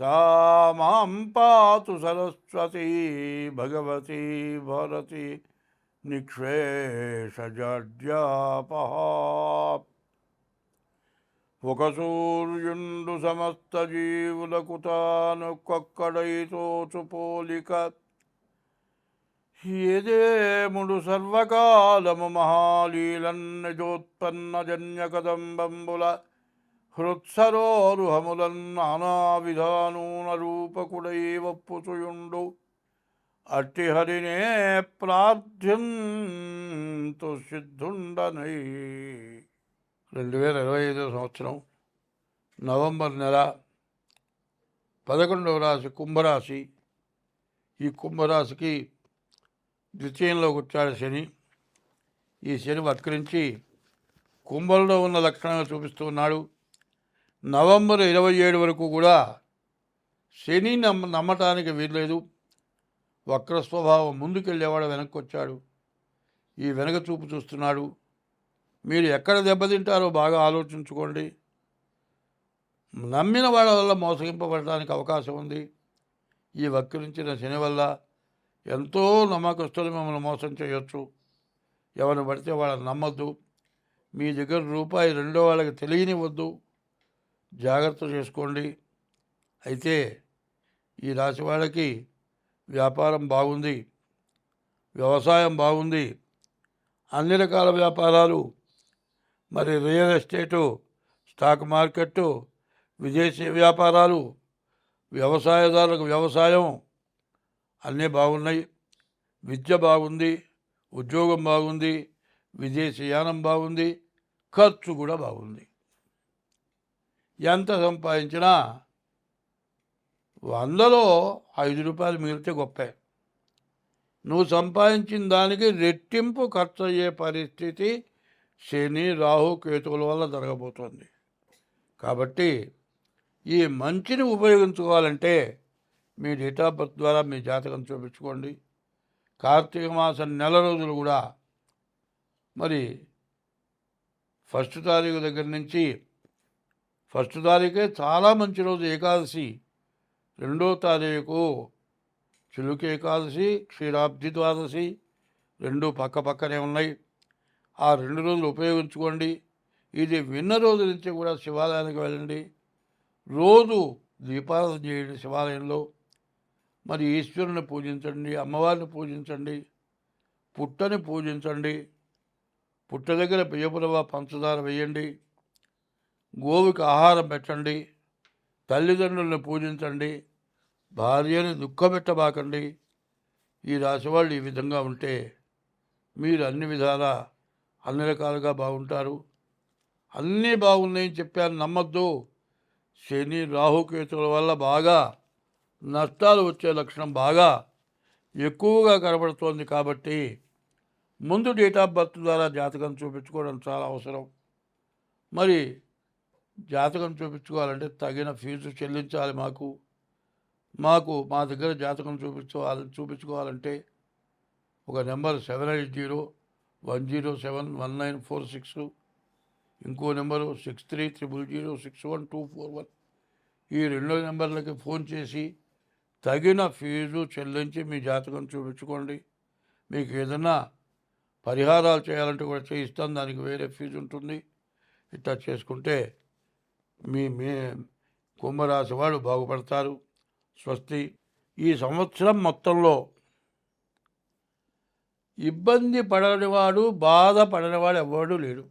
సా మాం పాతు సరస్వతీ భగవతీ భారతి నిక్షేషజడ్యాపహ ఒక సూర్యుండు సమస్త జీవులకు తానొక్కొక్కడైతోచు పోలిక ఏదేముడు సర్వకాలము మహాలీలన్నజోత్పన్న జన్య కదంబంబుల హృత్సరోరుహములన్ నానా విధానూన రూపకుడై వప్పుచుయుండు అట్టిహరినే ప్రార్థ్యంతు సిద్ధుండనై. రెండు వేల ఇరవై ఐదో సంవత్సరం నవంబర్ నెల పదకొండవ రాశి కుంభరాశి. ఈ కుంభరాశికి ద్వితీయంలోకి వచ్చాడు శని. ఈ శని వక్రించి కుంభంలో ఉన్న లక్షణాలు చూపిస్తూ ఉన్నాడు. నవంబర్ ఇరవై ఏడు వరకు కూడా శని నమ్మ నమ్మటానికి వీల్లేదు. వక్ర స్వభావం ముందుకెళ్ళేవాడు వెనక్కి వచ్చాడు ఈ వెనక చూపు చూస్తున్నాడు. మీరు ఎక్కడ దెబ్బతింటారో బాగా ఆలోచించుకోండి. నమ్మిన వాళ్ళ వల్ల మోసగింపబడడానికి అవకాశం ఉంది. ఈ వక్రించిన శని వల్ల ఎంతో నమ్మకస్తులు మిమ్మల్ని మోసం చేయొచ్చు. ఎవరిని పడితే వాళ్ళని నమ్మద్దు. మీ దగ్గర రూపాయి రెండో వాళ్ళకి తెలియనివ్వద్దు. జాగ్రత్త చేసుకోండి. అయితే ఈ రాశి వాళ్ళకి వ్యాపారం బాగుంది. వ్యవసాయం బాగుంది. అన్ని రకాల వ్యాపారాలు మరి రియల్ ఎస్టేటు స్టాక్ మార్కెట్టు విదేశీ వ్యాపారాలు వ్యవసాయదారులకు వ్యవసాయం అన్నీ బాగున్నాయి. విద్య బాగుంది ఉద్యోగం బాగుంది విదేశీయానం బాగుంది ఖర్చు కూడా బాగుంది. ఎంత సంపాదించినా వందలో ఐదు రూపాయలు మిగిలితే గొప్పే. నువ్వు సంపాదించిన దానికి రెట్టింపు ఖర్చు అయ్యే పరిస్థితి శని రాహు కేతువుల వల్ల జరగబోతోంది. కాబట్టి ఈ మంచిని ఉపయోగించుకోవాలంటే మీ డేట్ ఆఫ్ బర్త్ ద్వారా మీ జాతకం చూపించుకోండి. కార్తీక మాసం నెల రోజులు కూడా మరి ఫస్ట్ తారీఖు దగ్గర నుంచి ఫస్ట్ తారీఖే చాలా మంచి రోజు ఏకాదశి. రెండో తారీఖు చిలుక ఏకాదశి క్షీరాబ్ది ద్వాదశి. రెండు పక్క పక్కనే ఉన్నాయి. ఆ రెండు రోజులు ఉపయోగించుకోండి. ఇది విన్న రోజు నుంచి కూడా శివాలయానికి వెళ్ళండి. రోజు దీపారాధన చేయండి శివాలయంలో. మరి ఈశ్వరుని పూజించండి అమ్మవారిని పూజించండి పుట్టని పూజించండి. పుట్ట దగ్గర బియ్యపురవ పంచదార వేయండి. గోవుకి ఆహారం పెట్టండి తల్లిదండ్రులను పూజించండి భార్యని దుఃఖపెట్టబాకండి. ఈ రాశి వాళ్ళు ఈ విధంగా ఉంటే మీరు అన్ని విధాలా అన్ని రకాలుగా బాగుంటారు. అన్నీ బాగున్నాయని చెప్పాను నమ్మద్దు. శని రాహుకేతుల వల్ల బాగా నష్టాలు వచ్చే లక్షణం బాగా ఎక్కువగా కనబడుతోంది కాబట్టి ముందు డేట్ ఆఫ్ బర్త్ ద్వారా జాతకం చూపించుకోవడం చాలా అవసరం. మరి జాతకం చూపించుకోవాలంటే తగిన ఫీజు చెల్లించాలి మాకు. మాకు మా దగ్గర జాతకం చూపించుకోవాలి చూపించుకోవాలంటే ఒక number seven eight zero one zero seven one nine four six ఇంకో number six three triple zero six one two four one. ఈ రెండో నెంబర్లకి ఫోన్ చేసి తగిన ఫీజు చెల్లించి మీ జాతకం చూపించుకోండి. మీకు ఏదైనా పరిహారాలు చేయాలంటే కూడా చేయిస్తాం దానికి వేరే ఫీజు ఉంటుంది. ఇట్లా చేసుకుంటే మీ మే కుంభరాశి వాళ్ళు బాగుపడతారు. స్వస్తి. ఈ సంవత్సరం మొత్తంలో ఇబ్బంది పడనివాడు బాధ పడనివాడు ఎవడు లేడు.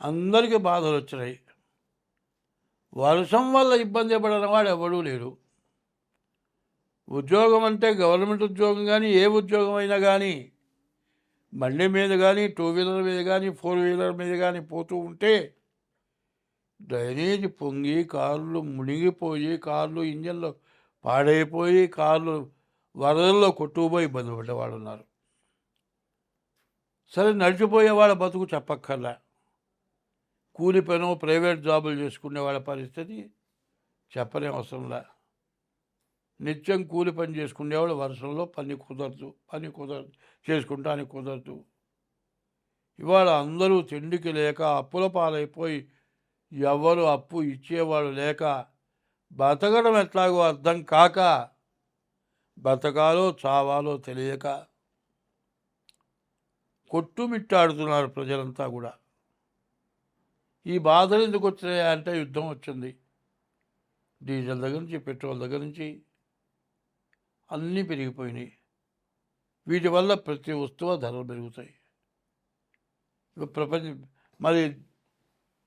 అందరికీ బాధలు వచ్చినాయి. వర్షం వల్ల ఇబ్బంది పడనివాడు ఎవడూ లేడు. ఉద్యోగం అంటే గవర్నమెంట్ ఉద్యోగం కానీ ఏ ఉద్యోగం అయినా కానీ బండి మీద కానీ టూ వీలర్ మీద కానీ ఫోర్ వీలర్ మీద కానీ పోతూ ఉంటే డ్రైనేజ్ పొంగి కార్లు మునిగిపోయి కార్లు ఇంజన్లు పాడైపోయి కార్లు వరదల్లో కొట్టుకుపోయి ఇబ్బంది పడ్డవాళ్ళు ఉన్నారు సరే నడిచిపోయే వాళ్ళ బతుకు చెప్పక్కర్లే. కూలి పనో ప్రైవేట్ జాబులు చేసుకునే వాళ్ళ పరిస్థితి చెప్పలేం అవసరంలే నిత్యం కూలి పని చేసుకునేవాళ్ళు వర్షంలో పని కుదరదు పని కుదరదు చేసుకుంటానికి కుదరదు. ఇవాళ అందరూ తిండికి లేక అప్పుల పాలైపోయి ఎవరు అప్పు ఇచ్చేవాడు లేక బతకడం ఎట్లాగో అర్థం కాక బతకాలో చావాలో తెలియక కొట్టుమిట్టాడుతున్నారు ప్రజలంతా కూడా. ఈ బాధలు ఎందుకు వచ్చినాయా అంటే యుద్ధం వచ్చింది. డీజిల్ దగ్గర నుంచి పెట్రోల్ దగ్గర నుంచి అన్నీ పెరిగిపోయినాయి. వీటి వల్ల ప్రతి వస్తువు ధరలు పెరుగుతాయి. ఇప్పుడు మరి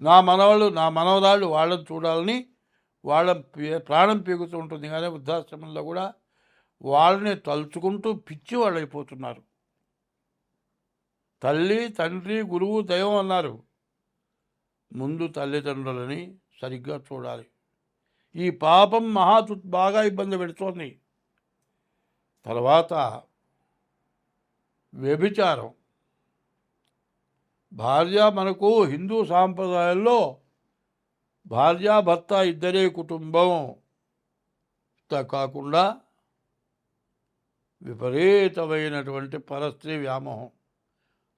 నా మనవాళ్ళు నా మనవరాళ్ళు వాళ్ళని చూడాలని వాళ్ళ ప్రాణం పీగుతూ ఉంటుంది కానీ వృద్ధాశ్రమంలో కూడా వాళ్ళని తలుచుకుంటూ పిచ్చి వాళ్ళు అయిపోతున్నారు. తల్లి తండ్రి గురువు దైవం అన్నారు. ముందు తల్లిదండ్రులని సరిగ్గా చూడాలి. ఈ పాపం మహా బాగా ఇబ్బంది పెడుతోంది. తర్వాత వ్యభిచారం. భార్య మనకు హిందూ సాంప్రదాయంలో భార్యాభర్త ఇద్దరే కుటుంబం. త కాకుండా విపరీతమైనటువంటి పరస్త్రీ వ్యామోహం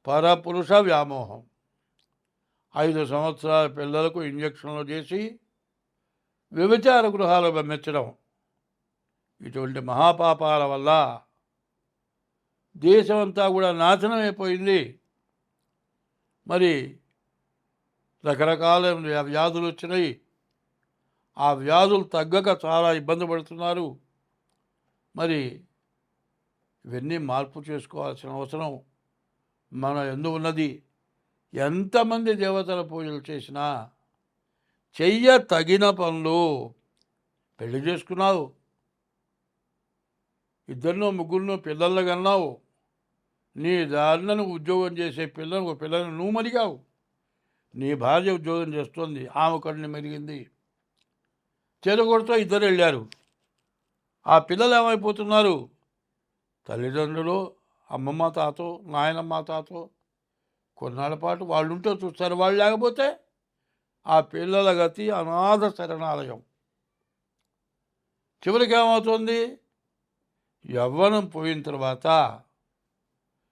పరపురుష వ్యామోహం. ఐదు సంవత్సరాల పిల్లలకు ఇంజక్షన్లు చేసి వ్యభిచార గృహాలు పంపించడం ఇటువంటి మహాపాపాల వల్ల దేశమంతా కూడా నాశనం అయిపోయింది మరి రకరకాల వ్యాధులు వచ్చినాయి. ఆ వ్యాధులు తగ్గక చాలా ఇబ్బంది పడుతున్నారు. మరి ఇవన్నీ మార్పు చేసుకోవాల్సిన అవసరం మన ఎందు ఉన్నది. ఎంతమంది దేవతల పూజలు చేసినా చెయ్య తగిన పనులు పెళ్ళి చేసుకున్నావు. ఇద్దరినో ముగ్గురినో పిల్లలు కన్నావు. నీ దారిన ఉద్యోగం చేసే పిల్లను ఒక పిల్లను నువ్వు మరిగావు. నీ భార్య ఉద్యోగం చేస్తుంది ఆమె కడిని మెరిగింది. చెరుగొడుతో ఇద్దరు వెళ్ళారు. ఆ పిల్లలు ఏమైపోతున్నారు? తల్లిదండ్రులు అమ్మమ్మ తాతో నాయనమ్మ తాతో కొన్నాళ్ళ పాటు వాళ్ళు ఉంటే చూస్తారు వాళ్ళు లేకపోతే ఆ పిల్లల గతి అనాథ శరణాలయం. చివరికి ఏమవుతుంది? యవ్వనం పోయిన తర్వాత